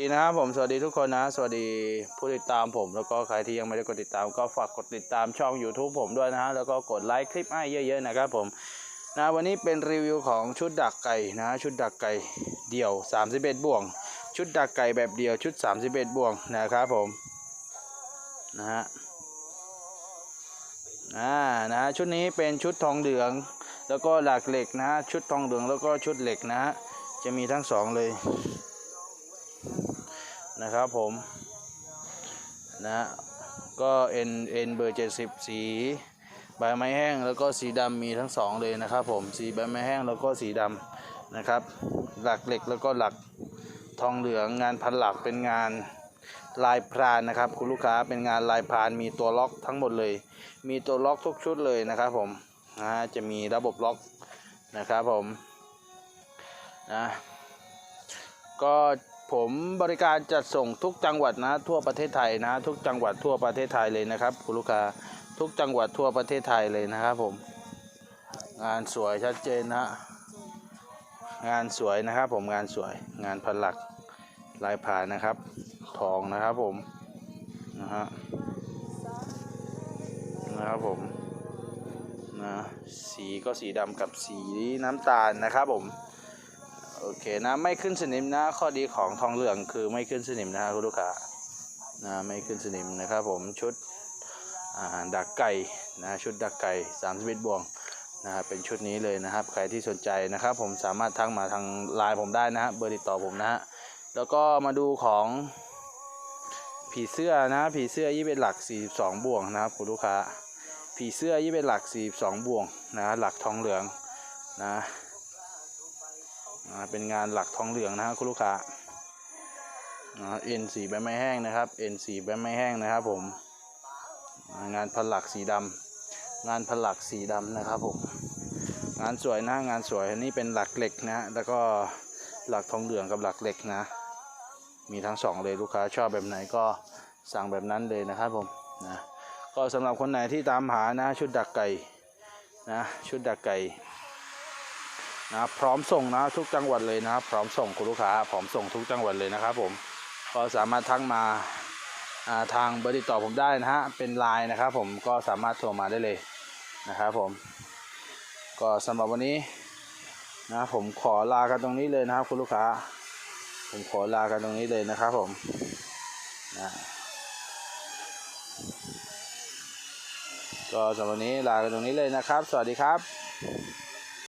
ดีนะครับผมสวัสดีทุกคนนะ สวัสดีผู้ติดตามผม แล้วก็ใครที่ยังไม่ได้กดติดตาม ก็ฝากกดติดตามช่อง YouTube ผมด้วยนะฮะแล้วก็กดไลค์คลิปให้เยอะๆนะครับผมนะวันนี้เป็นรีวิวของชุดดักไก่นะชุดดักไก่เดี่ยว 31 บ่วง ชุดดักไก่แบบเดี่ยวชุด 31 บ่วงนะครับผมนะฮะอ่านะชุดนี้เป็นชุดทองเหลือง แล้วก็หลักเหล็กนะชุดทองเหลืองแล้วก็ชุดเหล็กนะฮะจะมีทั้งสองเลย นะครับผมนะก็เอ็นเอ็นเบอร์เจ็ดสิบสีใบไม้แห้งแล้วก็สีดำมีทั้งสองเลยนะครับผมสีใบไม้แห้งแล้วก็สีดำนะครับ หลักเหล็กแล้วก็หลักทองเหลืองงานพันหลักเป็นงานลายพรานนะครับ คุณลูกค้าเป็นงานลายพรานมีตัวล็อกทั้งหมดเลย มีตัวล็อกทุกชุดเลยนะครับผมนะจะมีระบบล็อกนะครับผมนะก็ ผมบริการจัดส่งทุกจังหวัดนะทั่วประเทศไทยนะ ทุกจังหวัดทั่วประเทศไทยเลยนะครับคุณลูกค้าทุกจังหวัดทั่วประเทศไทยเลยนะครับผมงานสวยชัดเจนนะงานสวยนะครับผมงานสวยงานพันหลักลายผ่านนะครับทองนะครับผมนะฮะนะครับผมนะสีก็สีดำกับสีน้ำตาลนะครับผม โอเคนะไม่ขึ้นสนิมนะ ข้อดีของทองเหลืองคือไม่ขึ้นสนิมนะครับคุณลูกค้านะไม่ขึ้นสนิมนะครับผมชุดดักไก่นะชุดดักไก่31บวงนะครับเป็นชุดนี้เลยนะครับ ใครที่สนใจนะครับ ผมสามารถทักมาทางไลน์ผมได้นะฮะเบอร์ติดต่อผมนะฮะแล้วก็มาดูของผีเสื้อนะผีเสื้อยี่เป็นหลัก 42 บวงนะครับคุณลูกค้าผีเสื้อยี่เป็นหลัก 42 บวงนะหลักทองเหลืองนะ เป็นงานหลักทองเหลืองนะครับคุณลูกค้าเอ็นสีใบไม้แห้งนะครับเอ็นสีใบไม้แห้งนะครับผมงานผลักสีดำงานผลักสีดำนะครับผมงานสวยนะงานสวยอันนี้เป็นหลักเหล็กนะแล้วก็หลักทองเหลืองกับหลักเหล็กนะ มีทั้งสองเลยลูกค้าชอบแบบไหนก็สั่งแบบนั้นเลยนะครับผมนะก็สำหรับคนไหนที่ตามหานะชุดดักไก่นะชุดดักไก่ นะพร้อมส่งนะทุกจังหวัดเลยนะครับพร้อมส่งคุณลูกค้าพร้อมส่งทุกจังหวัดเลยนะครับผมก็สามารถทักมาอ่าทางเบอร์ติดต่อผมได้นะฮะเป็นไลน์นะครับผมก็สามารถโทรมาได้เลยนะครับผม ก็สำหรับวันนี้นะผมขอลากันตรงนี้เลยนะครับคุณลูกค้า ผมขอลากันตรงนี้เลยนะครับผมนะก็สำหรับวันนี้ลากันตรงนี้เลยนะครับ สวัสดีครับ